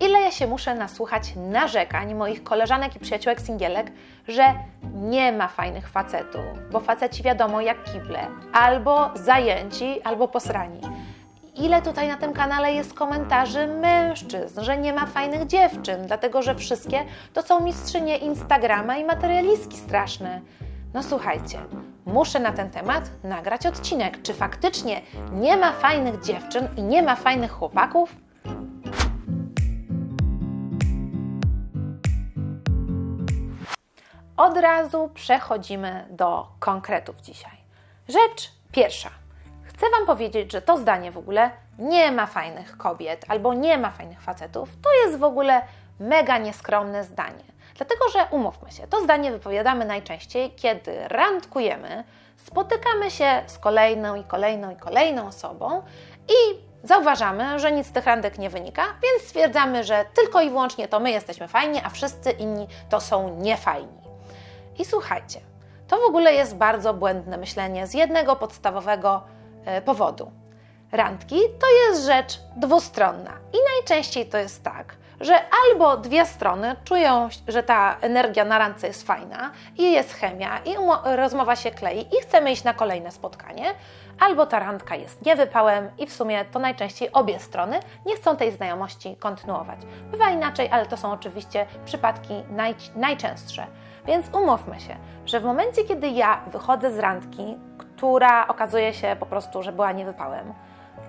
Ile ja się muszę nasłuchać narzekań moich koleżanek i przyjaciółek singielek, że nie ma fajnych facetów, bo faceci wiadomo jak kible, albo zajęci, albo posrani. Ile tutaj na tym kanale jest komentarzy mężczyzn, że nie ma fajnych dziewczyn, dlatego że wszystkie to są mistrzynie Instagrama i materialistki straszne. No słuchajcie, muszę na ten temat nagrać odcinek. Czy faktycznie nie ma fajnych dziewczyn i nie ma fajnych chłopaków? Od razu przechodzimy do konkretów dzisiaj. Rzecz pierwsza. Chcę Wam powiedzieć, że to zdanie w ogóle nie ma fajnych kobiet albo nie ma fajnych facetów. To jest w ogóle mega nieskromne zdanie. Dlatego, że umówmy się, to zdanie wypowiadamy najczęściej, kiedy randkujemy, spotykamy się z kolejną i kolejną i kolejną osobą i zauważamy, że nic z tych randek nie wynika, więc stwierdzamy, że tylko i wyłącznie to my jesteśmy fajni, a wszyscy inni to są niefajni. I słuchajcie, to w ogóle jest bardzo błędne myślenie z jednego podstawowego e, powodu. Randki to jest rzecz dwustronna i najczęściej to jest tak, że albo dwie strony czują, że ta energia na randce jest fajna i jest chemia i rozmowa się klei i chcemy iść na kolejne spotkanie, albo ta randka jest niewypałem i w sumie to najczęściej obie strony nie chcą tej znajomości kontynuować. Bywa inaczej, ale to są oczywiście przypadki naj, najczęstsze. Więc umówmy się, że w momencie, kiedy ja wychodzę z randki, która okazuje się po prostu, że była niewypałem,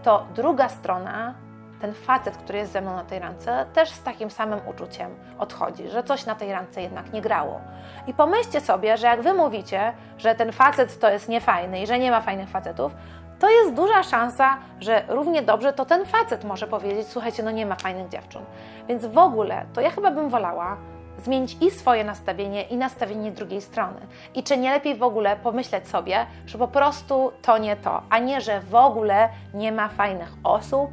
to druga strona, ten facet, który jest ze mną na tej randce, też z takim samym uczuciem odchodzi, że coś na tej randce jednak nie grało. I pomyślcie sobie, że jak wy mówicie, że ten facet to jest niefajny i że nie ma fajnych facetów, to jest duża szansa, że równie dobrze to ten facet może powiedzieć: Słuchajcie, no nie ma fajnych dziewczyn. Więc w ogóle to ja chyba bym wolała, zmienić i swoje nastawienie, i nastawienie drugiej strony. I czy nie lepiej w ogóle pomyśleć sobie, że po prostu to nie to, a nie, że w ogóle nie ma fajnych osób?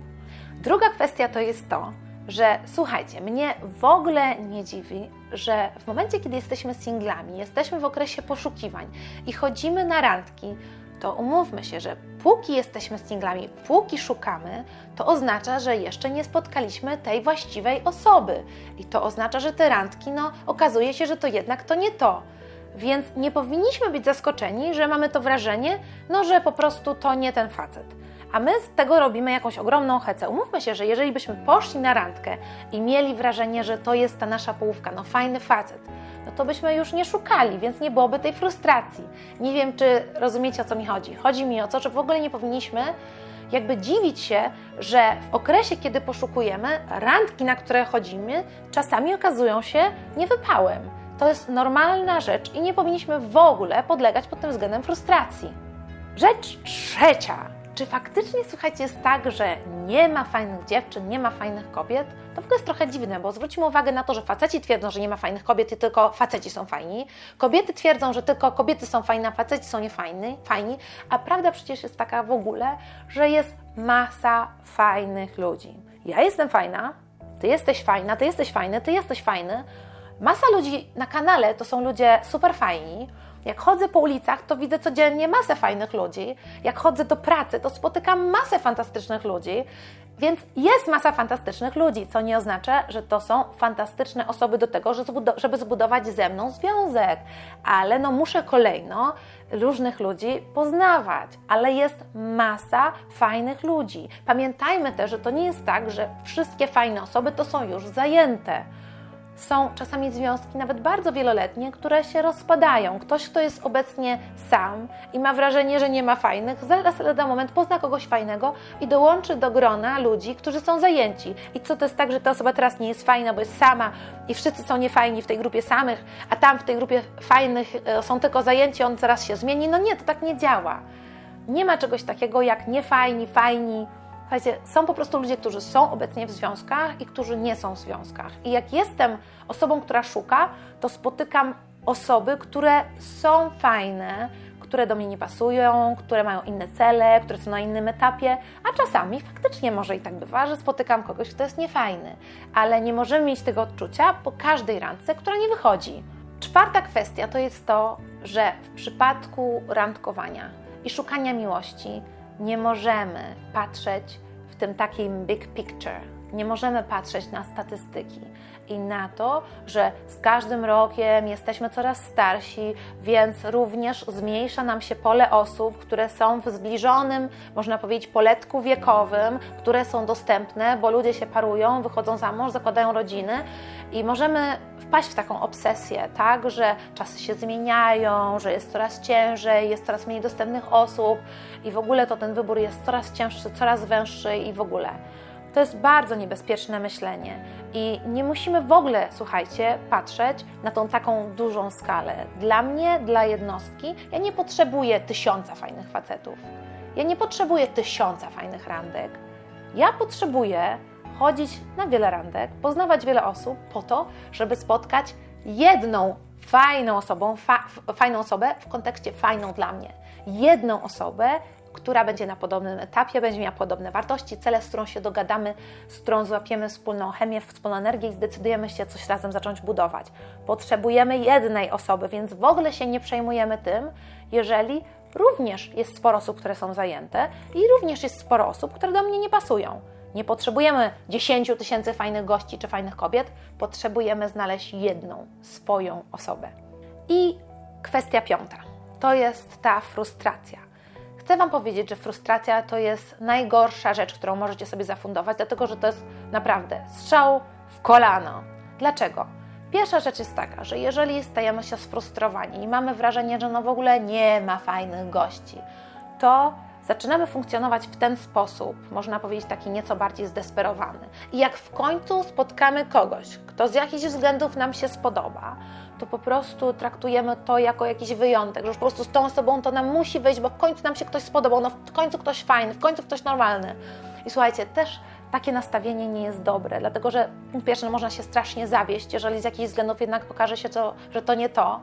Druga kwestia to jest to, że słuchajcie, mnie w ogóle nie dziwi, że w momencie, kiedy jesteśmy singlami, jesteśmy w okresie poszukiwań i chodzimy na randki, to umówmy się, że póki jesteśmy singlami, póki szukamy, to oznacza, że jeszcze nie spotkaliśmy tej właściwej osoby. I to oznacza, że te randki, no, okazuje się, że to jednak to nie to. Więc nie powinniśmy być zaskoczeni, że mamy to wrażenie, no, że po prostu to nie ten facet. A my z tego robimy jakąś ogromną hecę. Umówmy się, że jeżeli byśmy poszli na randkę i mieli wrażenie, że to jest ta nasza połówka, no fajny facet, no to byśmy już nie szukali, więc nie byłoby tej frustracji. Nie wiem, czy rozumiecie o co mi chodzi. Chodzi mi o to, że w ogóle nie powinniśmy jakby dziwić się, że w okresie, kiedy poszukujemy, randki, na które chodzimy, czasami okazują się niewypałem. To jest normalna rzecz i nie powinniśmy w ogóle podlegać pod tym względem frustracji. Rzecz trzecia czy faktycznie, słuchajcie, jest tak, że nie ma fajnych dziewczyn, nie ma fajnych kobiet? To w ogóle jest trochę dziwne, bo zwróćmy uwagę na to, że faceci twierdzą, że nie ma fajnych kobiet i tylko faceci są fajni. Kobiety twierdzą, że tylko kobiety są fajne, a faceci są niefajni, fajni. A prawda przecież jest taka w ogóle, że jest masa fajnych ludzi. Ja jestem fajna, ty jesteś fajna, ty jesteś fajny, ty jesteś fajny. Masa ludzi na kanale to są ludzie super fajni, jak chodzę po ulicach, to widzę codziennie masę fajnych ludzi. Jak chodzę do pracy, to spotykam masę fantastycznych ludzi. Więc jest masa fantastycznych ludzi, co nie oznacza, że to są fantastyczne osoby do tego, żeby zbudować ze mną związek. Ale no muszę kolejno różnych ludzi poznawać, ale jest masa fajnych ludzi. Pamiętajmy też, że to nie jest tak, że wszystkie fajne osoby to są już zajęte są czasami związki nawet bardzo wieloletnie, które się rozpadają. Ktoś, kto jest obecnie sam i ma wrażenie, że nie ma fajnych, zaraz lada moment pozna kogoś fajnego i dołączy do grona ludzi, którzy są zajęci. I co to jest tak, że ta osoba teraz nie jest fajna, bo jest sama i wszyscy są niefajni w tej grupie samych, a tam w tej grupie fajnych e, są tylko zajęci, on zaraz się zmieni. No nie, to tak nie działa. Nie ma czegoś takiego jak niefajni, fajni Słuchajcie, są po prostu ludzie, którzy są obecnie w związkach i którzy nie są w związkach. I jak jestem osobą, która szuka, to spotykam osoby, które są fajne, które do mnie nie pasują, które mają inne cele, które są na innym etapie, a czasami faktycznie może i tak bywa, że spotykam kogoś, kto jest niefajny, ale nie możemy mieć tego odczucia po każdej randce, która nie wychodzi. Czwarta kwestia to jest to, że w przypadku randkowania i szukania miłości nie możemy patrzeć w tym takim big picture, Nie możemy patrzeć na statystyki i na to, że z każdym rokiem jesteśmy coraz starsi, więc również zmniejsza nam się pole osób, które są w zbliżonym, można powiedzieć, poletku wiekowym, które są dostępne, bo ludzie się parują, wychodzą za mąż, zakładają rodziny i możemy wpaść w taką obsesję, tak, że czasy się zmieniają, że jest coraz ciężej, jest coraz mniej dostępnych osób i w ogóle to ten wybór jest coraz cięższy, coraz węższy i w ogóle. To jest bardzo niebezpieczne myślenie i nie musimy w ogóle, słuchajcie, patrzeć na tą taką dużą skalę. Dla mnie, dla jednostki, ja nie potrzebuję tysiąca fajnych facetów. Ja nie potrzebuję tysiąca fajnych randek. Ja potrzebuję chodzić na wiele randek, poznawać wiele osób po to, żeby spotkać jedną fajną osobą, fa fajną osobę w kontekście fajną dla mnie. Jedną osobę, która będzie na podobnym etapie, będzie miała podobne wartości, cele, z którą się dogadamy, z którą złapiemy wspólną chemię, wspólną energię i zdecydujemy się coś razem zacząć budować. Potrzebujemy jednej osoby, więc w ogóle się nie przejmujemy tym, jeżeli również jest sporo osób, które są zajęte i również jest sporo osób, które do mnie nie pasują. Nie potrzebujemy 10 tysięcy fajnych gości czy fajnych kobiet, potrzebujemy znaleźć jedną, swoją osobę. I kwestia piąta to jest ta frustracja. Chcę Wam powiedzieć, że frustracja to jest najgorsza rzecz, którą możecie sobie zafundować, dlatego że to jest naprawdę strzał w kolano. Dlaczego? Pierwsza rzecz jest taka, że jeżeli stajemy się sfrustrowani i mamy wrażenie, że no w ogóle nie ma fajnych gości, to zaczynamy funkcjonować w ten sposób, można powiedzieć taki nieco bardziej zdesperowany. I jak w końcu spotkamy kogoś, kto z jakichś względów nam się spodoba, to po prostu traktujemy to jako jakiś wyjątek, że już po prostu z tą osobą to nam musi wyjść, bo w końcu nam się ktoś spodobał, no w końcu ktoś fajny, w końcu ktoś normalny. I słuchajcie, też takie nastawienie nie jest dobre, dlatego że po pierwsze można się strasznie zawieść, jeżeli z jakichś względów jednak pokaże się, że to nie to.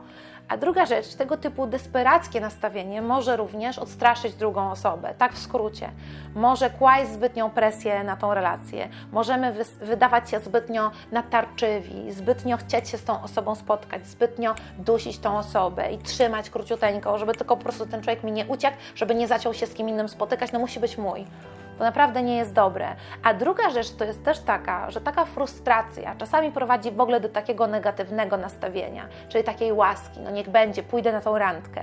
A druga rzecz, tego typu desperackie nastawienie może również odstraszyć drugą osobę, tak w skrócie. Może kłaść zbytnią presję na tą relację, możemy wydawać się zbytnio natarczywi, zbytnio chcieć się z tą osobą spotkać, zbytnio dusić tą osobę i trzymać króciuteńko, żeby tylko po prostu ten człowiek mi nie uciekł, żeby nie zaczął się z kim innym spotykać, no musi być mój to naprawdę nie jest dobre. A druga rzecz to jest też taka, że taka frustracja czasami prowadzi w ogóle do takiego negatywnego nastawienia, czyli takiej łaski, no niech będzie, pójdę na tą randkę.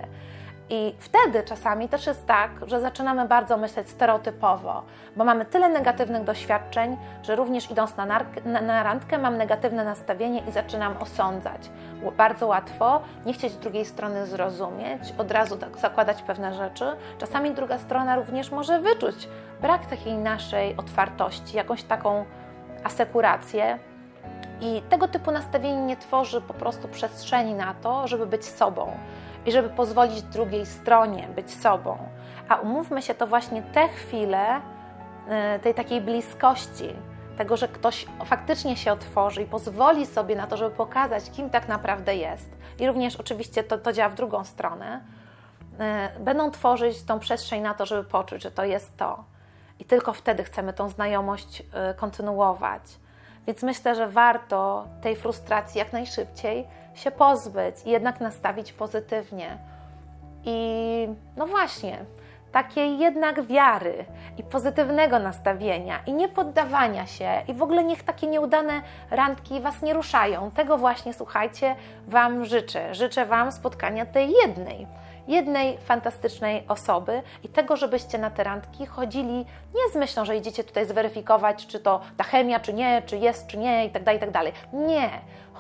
I wtedy czasami też jest tak, że zaczynamy bardzo myśleć stereotypowo, bo mamy tyle negatywnych doświadczeń, że również idąc na, na, na randkę mam negatywne nastawienie i zaczynam osądzać. Bardzo łatwo nie chcieć drugiej strony zrozumieć, od razu tak zakładać pewne rzeczy. Czasami druga strona również może wyczuć brak takiej naszej otwartości, jakąś taką asekurację. I tego typu nastawienie nie tworzy po prostu przestrzeni na to, żeby być sobą i żeby pozwolić drugiej stronie być sobą. A umówmy się, to właśnie te chwile y, tej takiej bliskości, tego, że ktoś faktycznie się otworzy i pozwoli sobie na to, żeby pokazać, kim tak naprawdę jest. I również oczywiście to, to działa w drugą stronę. Y, będą tworzyć tą przestrzeń na to, żeby poczuć, że to jest to. I tylko wtedy chcemy tą znajomość y, kontynuować. Więc myślę, że warto tej frustracji jak najszybciej się pozbyć i jednak nastawić pozytywnie. I no właśnie, takiej jednak wiary i pozytywnego nastawienia i nie poddawania się i w ogóle niech takie nieudane randki Was nie ruszają. Tego właśnie, słuchajcie, Wam życzę. Życzę Wam spotkania tej jednej jednej fantastycznej osoby i tego, żebyście na te randki chodzili nie z myślą, że idziecie tutaj zweryfikować, czy to ta chemia, czy nie, czy jest, czy nie i tak dalej, i tak dalej. Nie.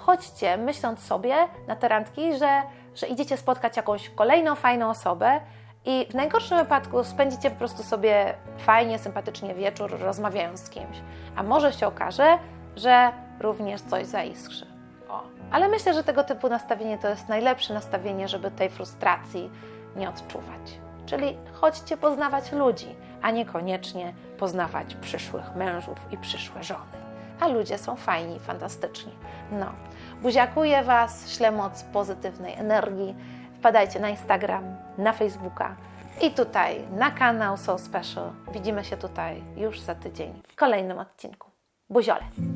Chodźcie myśląc sobie na te randki, że, że idziecie spotkać jakąś kolejną fajną osobę i w najgorszym wypadku spędzicie po prostu sobie fajnie, sympatycznie wieczór, rozmawiając z kimś. A może się okaże, że również coś zaiskrzy. O. Ale myślę, że tego typu nastawienie to jest najlepsze nastawienie, żeby tej frustracji nie odczuwać. Czyli chodźcie poznawać ludzi, a niekoniecznie poznawać przyszłych mężów i przyszłe żony. A ludzie są fajni, fantastyczni. No, buziakuję Was, ślę moc pozytywnej energii. Wpadajcie na Instagram, na Facebooka i tutaj na kanał So Special. Widzimy się tutaj już za tydzień w kolejnym odcinku. Buziole!